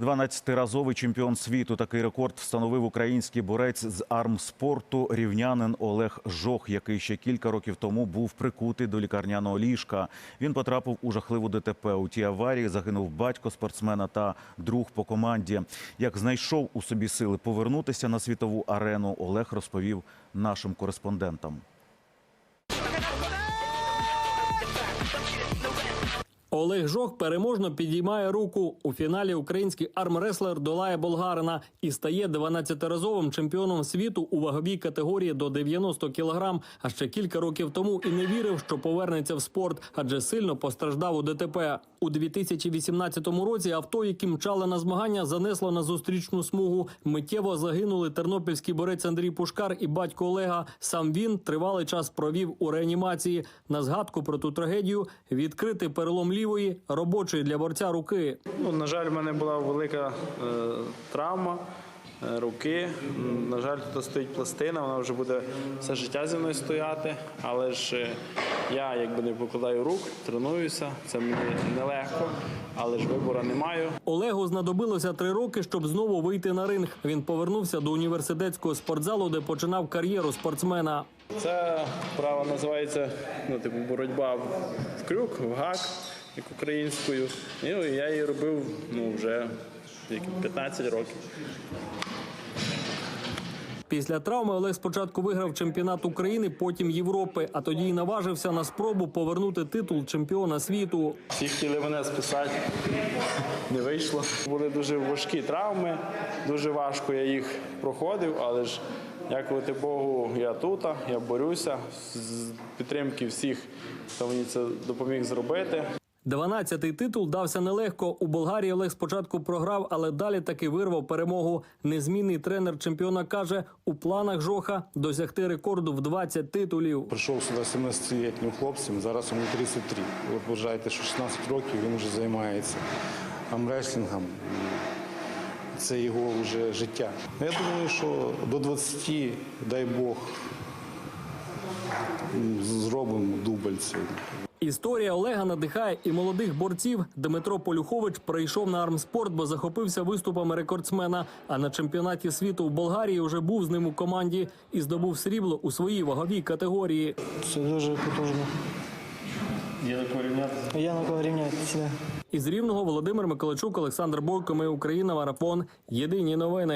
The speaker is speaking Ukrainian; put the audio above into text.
12-разовий чемпіон світу. Такий рекорд встановив український борець з армспорту рівнянин Олег Жох, який ще кілька років тому був прикутий до лікарняного ліжка. Він потрапив у жахливу ДТП. У тій аварії загинув батько спортсмена та друг по команді. Як знайшов у собі сили повернутися на світову арену, Олег розповів нашим кореспондентам. Олег Жох переможно підіймає руку. У фіналі український армреслер долає болгарина і стає 12-разовим чемпіоном світу у ваговій категорії до 90 кілограм. А ще кілька років тому і не вірив, що повернеться в спорт, адже сильно постраждав у ДТП. У 2018 році авто, які мчали на змагання, занесло на зустрічну смугу. Миттєво загинули тернопільський борець Андрій Пушкар і батько Олега. Сам він тривалий час провів у реанімації. На згадку про ту трагедію відкритий перелом лівої робочої для борця руки. Ну, на жаль, в мене була велика е, травма е, руки. На жаль, тут стоїть пластина, вона вже буде все життя зі мною стояти. Але ж е, я якби не покладаю рук, тренуюся. Це мені нелегко, але ж вибору не маю. Олегу знадобилося три роки, щоб знову вийти на ринг. Він повернувся до університетського спортзалу, де починав кар'єру спортсмена. Це право називається ну, типу, боротьба в крюк, в гак, як українською. І ну, я її робив ну, вже 15 років. Після травми Олег спочатку виграв чемпіонат України, потім Європи, а тоді й наважився на спробу повернути титул чемпіона світу. Всі хотіли мене списати, не вийшло. Були дуже важкі травми, дуже важко я їх проходив, але ж дякувати Богу, я тут, я борюся з підтримки всіх, хто мені це допоміг зробити. 12-й титул дався нелегко. У Болгарії Олег спочатку програв, але далі таки вирвав перемогу. Незмінний тренер чемпіона каже, у планах Жоха досягти рекорду в 20 титулів. Прийшов сюди 17-літнім хлопцем, зараз йому 33. От вважаєте, що 16 років він вже займається амреслінгом. Це його вже життя. Я думаю, що до 20, дай Бог, зробимо дубль сьогодні. Історія Олега надихає і молодих борців. Дмитро Полюхович прийшов на армспорт, бо захопився виступами рекордсмена. А на чемпіонаті світу в Болгарії вже був з ним у команді і здобув срібло у своїй ваговій категорії. Це дуже потужно. Є на порівняти. Я на кого рівняти. Із рівного Володимир Миколайчук, Олександр Бойко. Ми Україна. Марафон. Єдині новини.